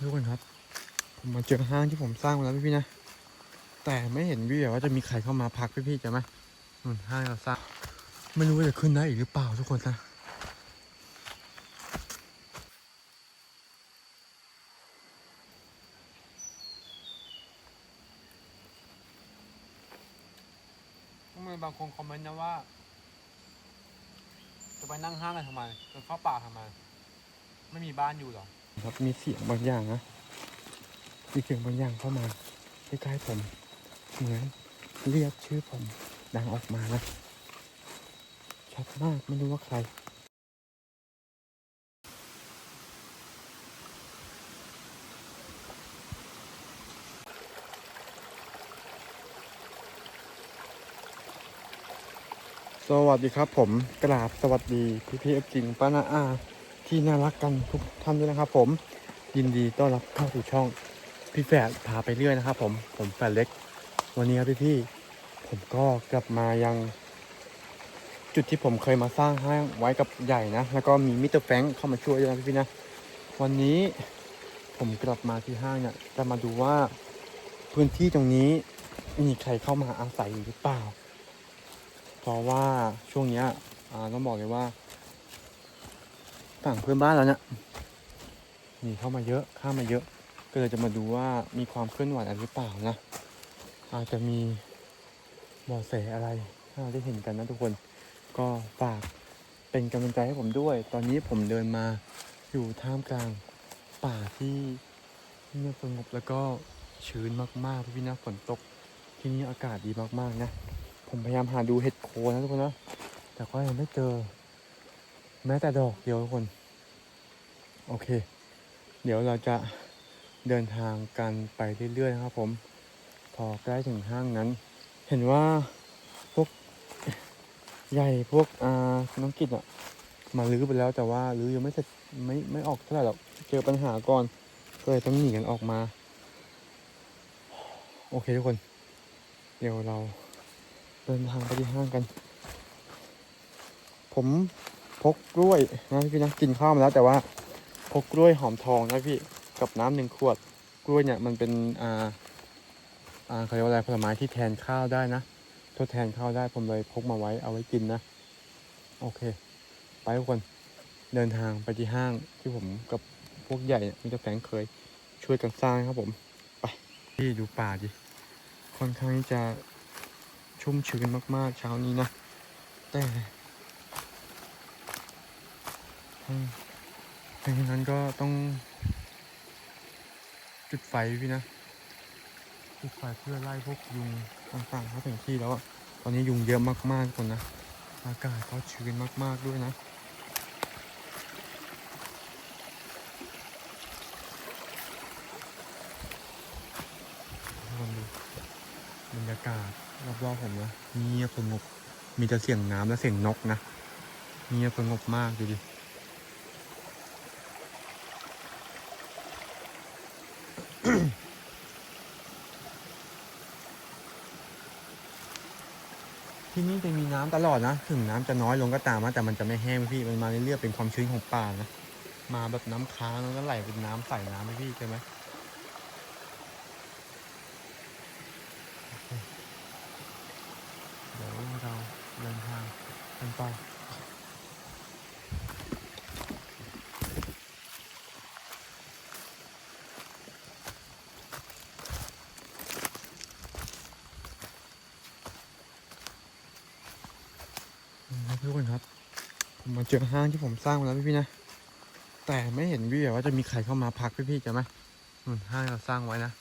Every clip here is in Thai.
ทุกคนครับ ผมมาเจอห้างที่ผมสร้างมาแล้วพี่ๆนะ แต่ไม่เห็นวิวว่าจะมีใครเข้ามาพักพี่ๆจะไหมนู่นห้างเราสร้าง ไม่รู้ว่าจะขึ้นได้อีกหรือเปล่าทุกคนนะทำไมบางคนคอมเมนต์นะว่า จะไปนั่งห้างกันทำไมจะเข้าป่าทำไม ไม่มีบ้านอยู่หรอ ครับมีเสียงบางอย่างนะมีเสียงบางอย่างเข้ามาใกล้ๆผมเหมือนเรียกชื่อผมดังออกมานะชัดมากไม่รู้ว่าใครสวัสดีครับผมกราบสวัสดีพี่พี่เอฟจิงป้านาอา ที่น่ารักกันทุกท่านด้วยนะครับ ผมยินดีต้อนรับเข้าสู่ช่องพี่แฝดพาไปเรื่อยนะครับ ผมผมแฝดเล็ก วันนี้ครับพี่พี่ผมก็กลับมายัง จุดที่ผมเคยมาสร้างห้างไว้กับใหญ่นะแล้วก็มีมิสเตอร์แฟงเข้ามาช่วยด้วยนะพี่พี่นะวันนี้ผมกลับมาที่ห้างเนี่ยจะมาดูว่าพื้นที่ตรงนี้มีใครเข้ามาอาศัยหรือเปล่า เพราะว่าช่วงเนี้ยอ่าต้องบอกเลยว่า ฝั่งเพื่อนบ้านเราเนี่ยหนีเข้ามาเยอะข้ามมาเยอะ ก็เลยจะมาดูว่ามีความเคลื่อนไหวอะไรหรือเปล่านะอาจจะมีเบาะแสอะไรให้เราได้เห็นกันนะทุกคนก็ฝากเป็นกำลังใจให้ผมด้วย ตอนนี้ผมเดินมาอยู่ท่ามกลางป่าที่เงียบสงบแล้วก็ชื้นมากๆพี่นะฝนตกที่นี่อากาศดีมากๆนะ ผมพยายามหาดูเห็ดโคนนะทุกคนนะแต่ก็ยังไม่เจอ แม้แต่ดอกเดียวทุกคน โอเค เดี๋ยวเราจะเดินทางกันไปเรื่อยๆนะครับผม พอใกล้ถึงห้างนั้น เห็นว่าพวกใหญ่พวกอ่าน้องกิจอะมาลื้อไปแล้วแต่ว่าลื้อยังไม่เสร็จไม่ไม่ออกเท่าไหร่หรอกเจอปัญหาก่อนก็เลยต้องหนีกันออกมา โอเคทุกคน เดี๋ยวเราเดินทางไปที่ห้างกัน ผม พกกล้วยนะพี่นะกินข้าวมาแล้วแต่ว่าพกกล้วยหอมทองนะพี่กับน้ำหนึ่งขวดกล้วยเนี่ยมันเป็นอ่าอ่าเขาเรียกว่าอะไรผลไม้ที่แทนข้าวได้นะ ทดแทนข้าวได้ผมเลยพกมาไว้เอาไว้กินนะ โอเค ไปทุกคนเดินทางไปที่ห้างที่ผมกับพวกใหญ่เนี่ยมิเตอร์แฟงเคยช่วยกันสร้างครับผม ไปพี่ดูป่าดิค่อนข้างที่จะชุ่มชื้นมากๆเช้านี้นะแต่ อืมเพราะฉะนั้นก็ต้องจุดไฟพี่นะ จุดไฟเพื่อไล่พวกยุงต่างๆเข้าถึงที่แล้วอะตอนนี้ยุงเยอะมากๆคนนะ อากาศก็ชื้นมากๆด้วยนะลองดูบรรยากาศรอบๆผมนะเงียบสงบมีแต่เสียงน้ำและเสียงนกนะเงียบสงบมากดูดิ ที่นี่จะมีน้ำตลอดนะ ถึงน้ำจะน้อยลงก็ตามนะแต่มันจะไม่แห้งพี่มันมาเรื่อยๆเป็นความชื้นของป่านะมาแบบน้ำค้างแล้วก็ไหลเป็นน้ำใส่น้ำให้พี่ใช่ไหม เดี๋ยวเราเดินทางกันต่ออืมครับทุกคนครับ ผ มาเจอห้างที่ผมสร้างมาแล้วพี่ๆนะ แต่ไม่เห็นวิวว่าจะมีใครเข้ามาพักพี่ๆจะไหมห้างเราสร้างไว้นะ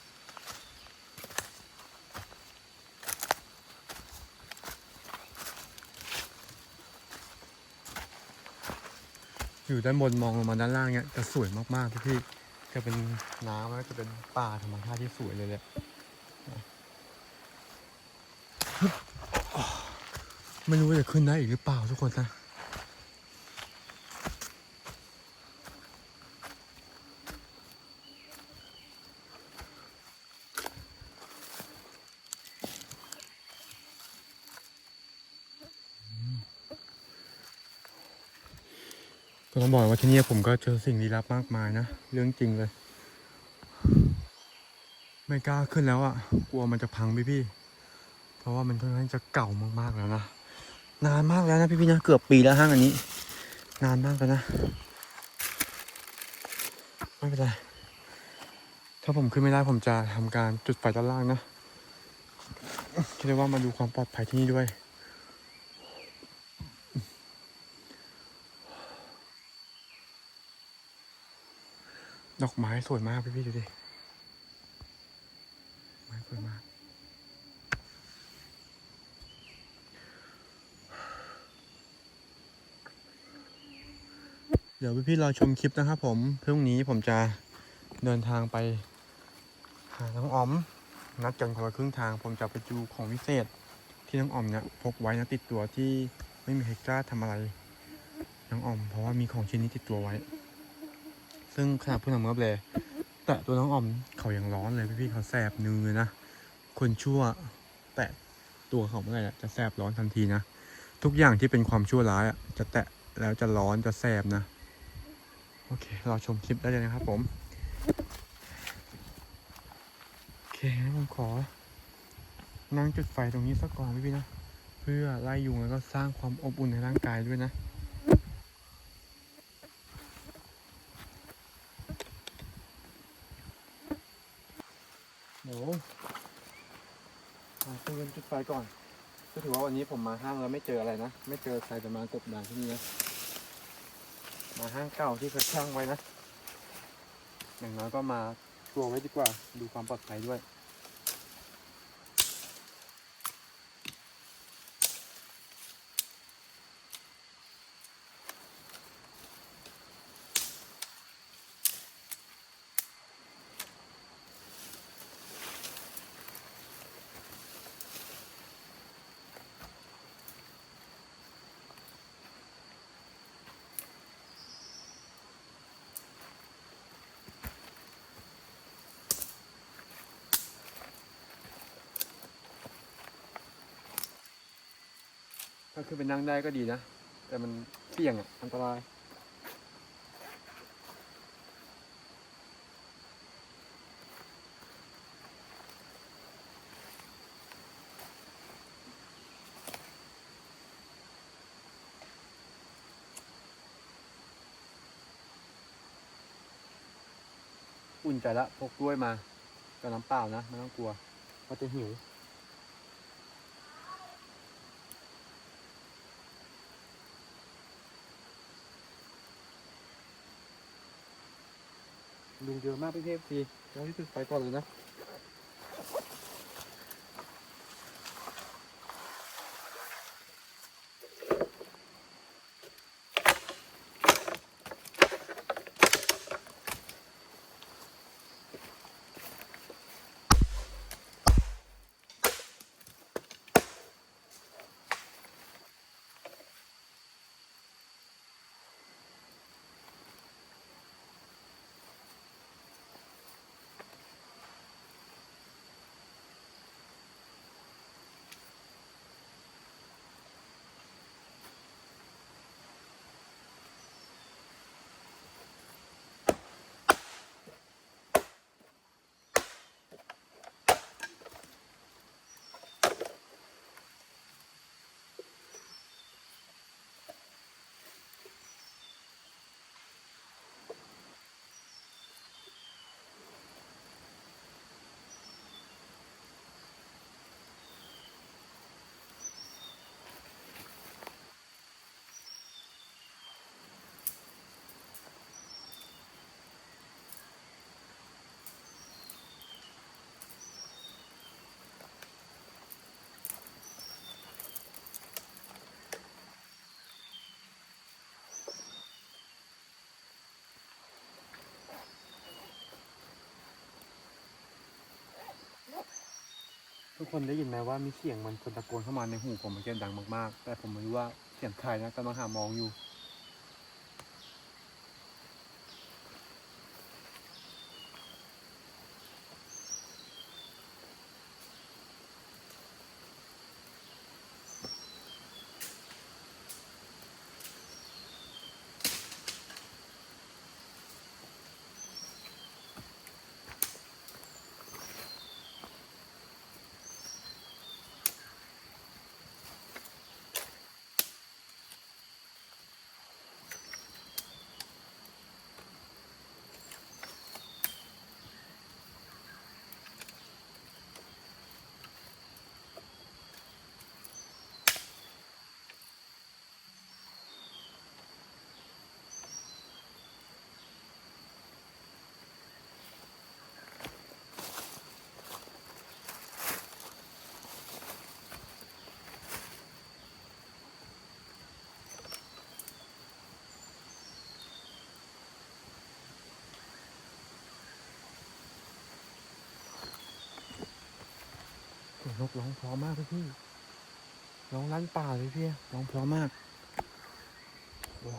อยู่ด้านบนมองลงมาด้านล่างเนี่ยจะสวยมากๆพี่พี่ๆจะเป็นน้ำแล้วจะเป็นป่าธรรมชาติที่สวยเลยแหละไม่รู้ว่าจะขึ้นได้อีกหรือเปล่าทุกคนนะ ก็ต้องบอกว่าที่นี่ผมก็เจอสิ่งลี้ลับมากมายนะ เรื่องจริงเลย ไม่กล้าขึ้นแล้วอะ่ะ กลัวมันจะพังพี่พี่เพราะว่ามันค่อนข้างจะเก่ามากๆแล้วนะ นานมากแล้วนะพี่พี่นะ เกือบปีแล้วห้างอันนี้ นานมากแล้วนะ ไม่เป็นไร ถ้าผมขึ้นไม่ได้ผมจะทำการจุดไฟด้านล่างนะคิดว่ามาดูความปลอดภัยที่นี่ด้วย ดอกไม้สวยมากพี่พี่ดูดิ ไม้สวยมาก เดี๋ยวพี่ๆรอชมคลิปนะครับผม พรุ่งนี้ผมจะเดินทางไป หาน้องอ๋อม นัดกันคนละครึ่งทาง ผมจะไปดูของวิเศษ ที่น้องอ๋อมเนี่ยพกไว้นะติดตัวที่ไม่มีใครกล้าทำอะไร น้องอ๋อมเพราะว่ามีของชิ้นนี้ติดตัวไว้ ซึ่งขนาดผู้นำเมื่อเลย แต่ตัวน้องออมเขายังร้อนเลยพี่ๆเขาแสบเนื้อนะ คนชั่ว แตะตัวเขาเมื่อไหร่จะแสบร้อนทันทีนะ ทุกอย่างที่เป็นความชั่วร้ายอะจะแตะแล้วจะร้อนจะแสบนะ โอเครอชมคลิปได้เลยนะครับผม โอเคผมขอ นั่งจุดไฟตรงนี้สักก่อนพี่พี่ๆนะ เพื่อไล่ยุงแล้วก็สร้างความอบอุ่นในร่างกายด้วยนะ เดี๋ยวหาปืนจุดไฟก่อนก็ถือว่าวันนี้ผมมาห้างแล้วไม่เจออะไรนะ ไม่เจอใครจะมากบดานที่นี่นะมาห้างเก่าที่เคยช่างไว้นะ อย่างน้อยก็มาตัวไว้ดีกว่า ดูความปลอดภัยด้วย ถ้าขึ้นไปนั่งได้ก็ดีนะ แต่มันเสี่ยงอะ อันตราย อุ่นใจละพกกล้วยมากับน้ำเปล่านะ ไม่ต้องกลัวว่าจะหิว ลุงเยอะมากพี่เทพทีเราที่สุดไปก่อนเลยนะ ทุกคนได้ยินไหมว่ามีเสียงมันคนตะโกนเข้ามาในหูผมมันเสียงดังมากๆ แต่ผมไม่รู้ว่าเสียงใครนะกำลังหามองอยู่ สียงนกร้องเพราะมากพี่พี่ร้องลั่นป่าเลยพี่ร้องเพราะมากโอ้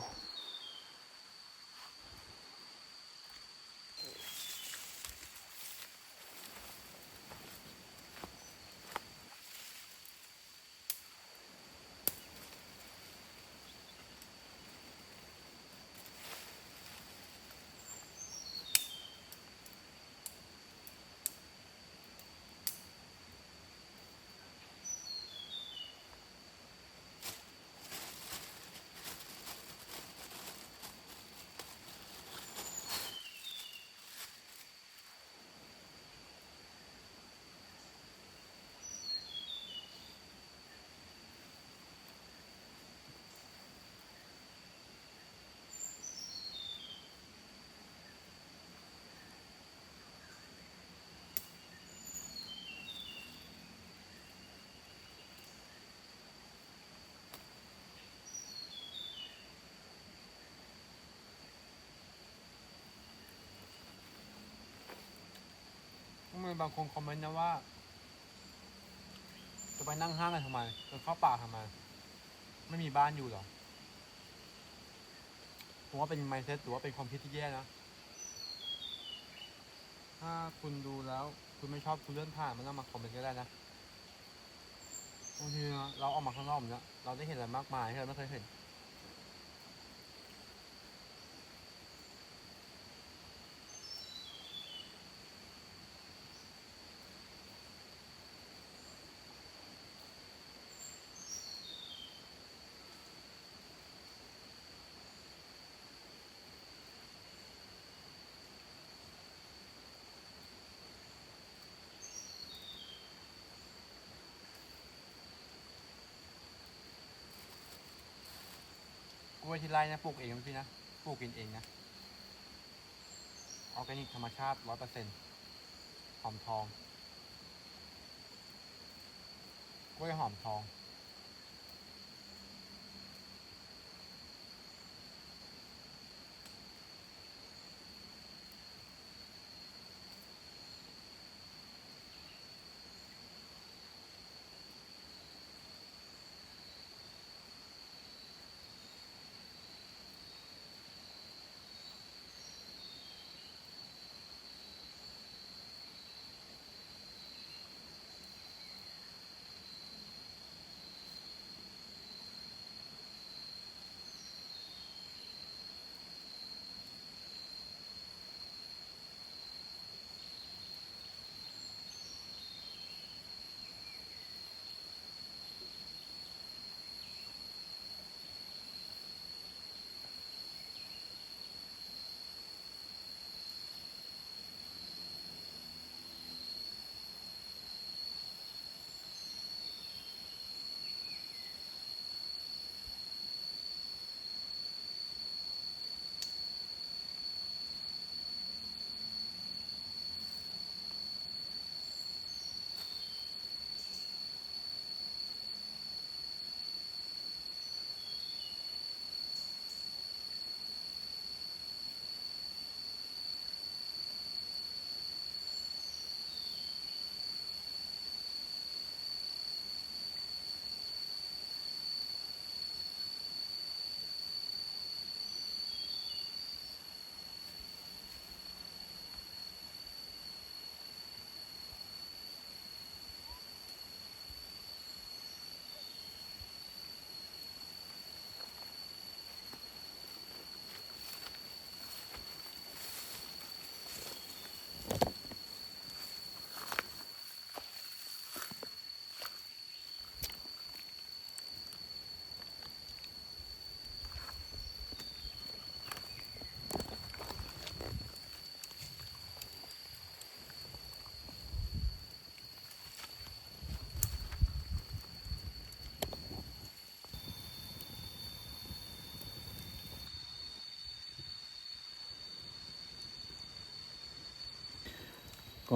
มบางคนคอมเมนต์นะว่า จะไปนั่งห้างกันทำไมจะเข้าป่าทำไม ไม่มีบ้านอยู่หรอ ผมว่าเป็นไมเซ็ตหรือว่าเป็นความคิดที่แย่นะ ถ้าคุณดูแล้ว คุณไม่ชอบคุณเลื่อนผ่านมันต้องมาคอมเมนต์ก็ได้นะบางทีเราออกมาข้างนอกเนี่ยเราได้เห็นอะไรมากมายที่เราไม่เคยเห็น วยที่ไร่นะปลูกเองนะพี่นะปลูกกินเองนะออร์แกนิกธรรมชาติร้อยเปอร์เซ็นต์หอมทองกล้วยหอมทอง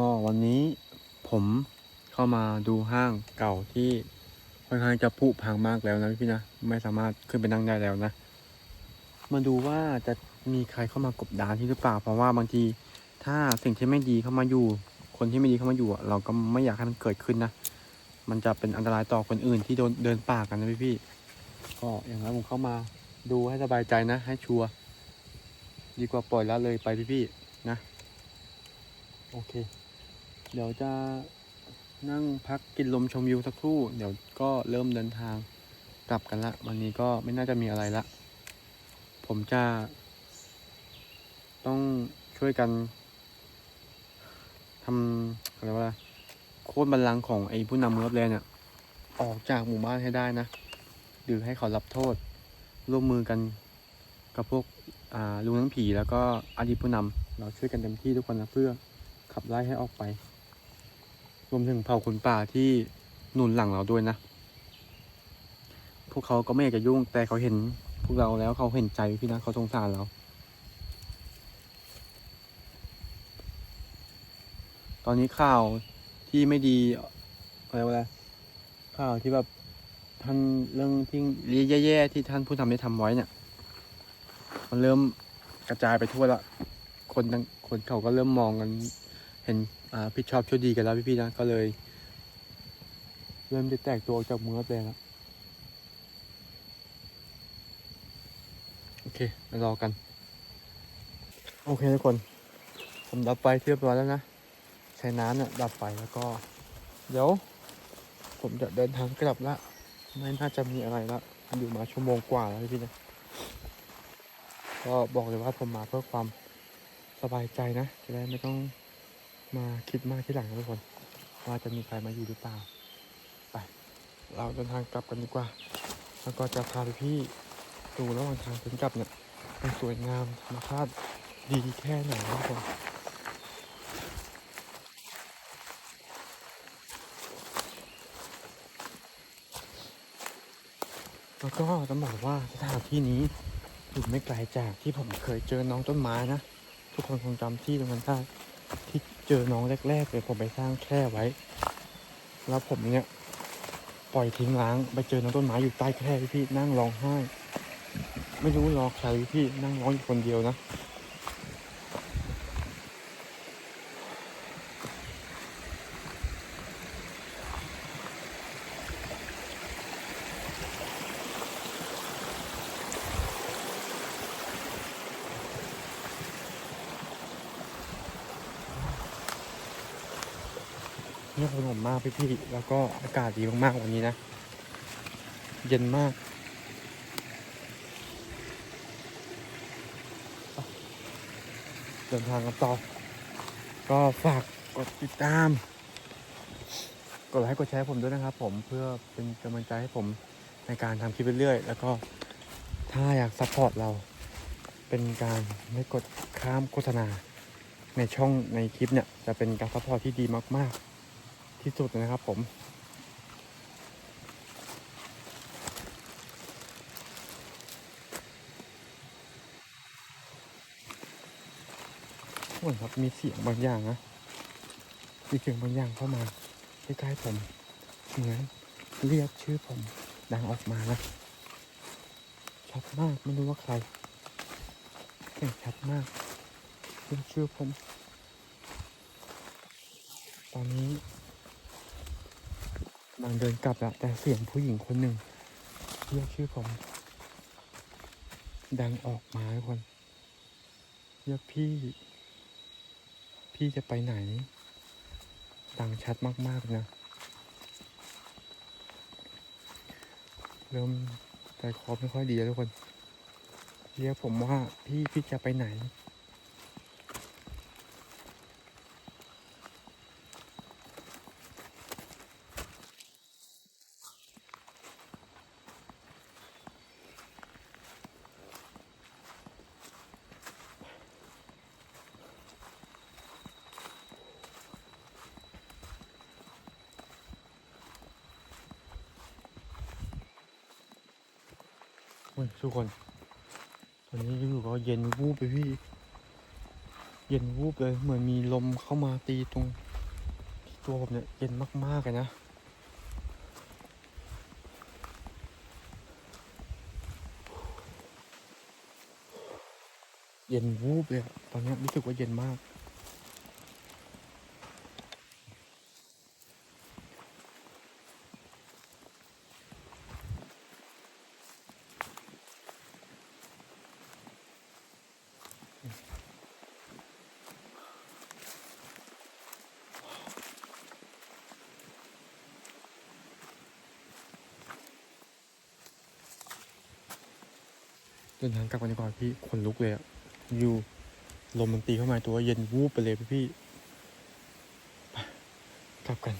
ก็วันนี้ผมเข้ามาดูห้างเก่าที่ค่อนข้างจะผุพังมากแล้วนะพี่นะไม่สามารถขึ้นไปนั่งได้แล้วนะ มาดูว่าจะมีใครเข้ามากบดานที่หรือเปล่า เพราะว่าบางทีถ้าสิ่งที่ไม่ดีเข้ามาอยู่ คนที่ไม่ดีเข้ามาอยู่เราก็ไม่อยากให้มันเกิดขึ้นนะมันจะเป็นอันตรายต่อคนอื่นที่โดนเดินป่ากันนะพี่พี่ก็อย่างนั้นผมเข้ามาดูให้สบายใจนะ ให้ชัวร์ดีกว่าปล่อยละเลยไปพี่พี่นะ โอเค เดี๋ยวจะนั่งพักกินลมชมวิวสักครู่ เดี๋ยวก็เริ่มเดินทางกลับกันละ วันนี้ก็ไม่น่าจะมีอะไรละ ผมจะ ต้องช่วยกันทำอะไรว่าโค่นบัลลังก์ของไอ้ผู้นำเมืองรับแลเนี่ยออกจากหมู่บ้านให้ได้นะหรือให้เขารับโทษ ร่วมมือกันกับพวกอ่าลุงทั้งผีแล้วก็อดีตผู้นำเราช่วยกันเต็มที่ทุกคนนะเพื่อขับไล่ให้ออกไป รวมถึงเผ่าคนป่าที่หนุนหลังเราด้วยนะ พวกเขาก็ไม่อยากจะยุ่งแต่เขาเห็นพวกเราแล้วเขาเห็นใจพี่นะเขาสงสารเรา ตอนนี้ข่าวที่ไม่ดีอะไรวะข่าวที่แบบท่านเรื่องที่แย่ๆที่ท่านผู้ทำได้ทำไว้เนี่ย มันเริ่มกระจายไปทั่วละ คนคนเขาก็เริ่มมองกัน เห็นอ่าผิดชอบช่วดีกันแล้วพี่ๆนะก็เลย เริ่มจะแตกตัวออกจากมืองรับแลแล้วโอเคมารอกัน โอเคทุกคน ผมดับไฟเรียบร้อยแล้วนะ ใช้น้ำเนี่ยดับไฟแล้วก็ เดี๋ยว ผมจะเดินทางกลับละ ไม่น่าจะมีอะไรละอยู่มาชั่วโมงกว่าแล้วพี่นะ ก็บอกเลยว่าผมมาเพื่อความสบายใจนะ จะได้ไม่ต้อง มาคิดมากที่หลังนะทุกคน ว่าจะมีใครมาอยู่หรือเปล่า ไป เราเดินทางกลับกันดีกว่า แล้วก็จะพาไปพี่ดูระหว่างทางถึงกลับเนี่ยมันสวยงามธรรมชาติดีแค่ไหนนะทุกคนแล้วก็ต้องบอกว่าสถานที่นี้อยู่ไม่ไกลจากที่ผมเคยเจอน้องต้นไม้นะ ทุกคนคงจำที่ตรงนั้นได้ ที่เจอน้องแรกๆเลยผมไปสร้างแคร่ไว้ แล้วผมเนี่ย ปล่อยทิ้งล้าง ไปเจอน้องต้นไม้อยู่ใต้แคร่พี่นั่งร้องไห้ ไม่รู้รอใครพี่นั่งร้องอยู่คนเดียวนะ เงียบสงบมาก พี่พี่ๆแล้วก็อากาศดีมากๆวันนี้นะ เย็นมาก เดินทางกันต่อ ก็ฝากกดติดตาม กดไลค์กดแชร์ผมด้วยนะครับผมเพื่อเป็นกำลังใจให้ผมในการทำคลิปเรื่อยๆ แล้วก็ถ้าอยากซัพพอร์ตเราเป็นการไม่กดข้ามโฆษณาในช่องในคลิปเนี่ย จะเป็นการซัพพอร์ตที่ดีมาก ๆ ที่สุดนะครับผมทุกคนครับมีเสียงบางอย่างนะ มีเสียงบางอย่างเข้ามาใกล้ๆผม เหมือนเรียกชื่อผมดังออกมานะชัดมากไม่รู้ว่าใครเสียงชัดมากเรียกชื่อผม ตอนนี้ กำลังเดินกลับแล้วแต่เสียงผู้หญิงคนหนึ่งเรียกชื่อผม ดังออกมาทุกคนเรียกพี่ พี่จะไปไหน ดังชัดมากๆเลยนะ เริ่มใจคอไม่ค่อยดีแล้วทุกคน เรียกผมว่าพี่พี่จะไปไหน โอ้ยทุกคน ตอนนี้อยู่ก็เย็นวูบไปพี่ เย็นวูบเลย เหมือนมีลมเข้ามาตีตรง ตัวผมเนี่ยเย็นมากๆเลยนะเย็นวูบเลยตอนนี้รู้สึกว่าเย็นมาก ดินทางกลับกันดีกว่าพี่ขนลุกเลยอะอยู่ลมมันตีเข้ามาตัวเย็นวูบไปเลยพี่พี่ไปกลับกัน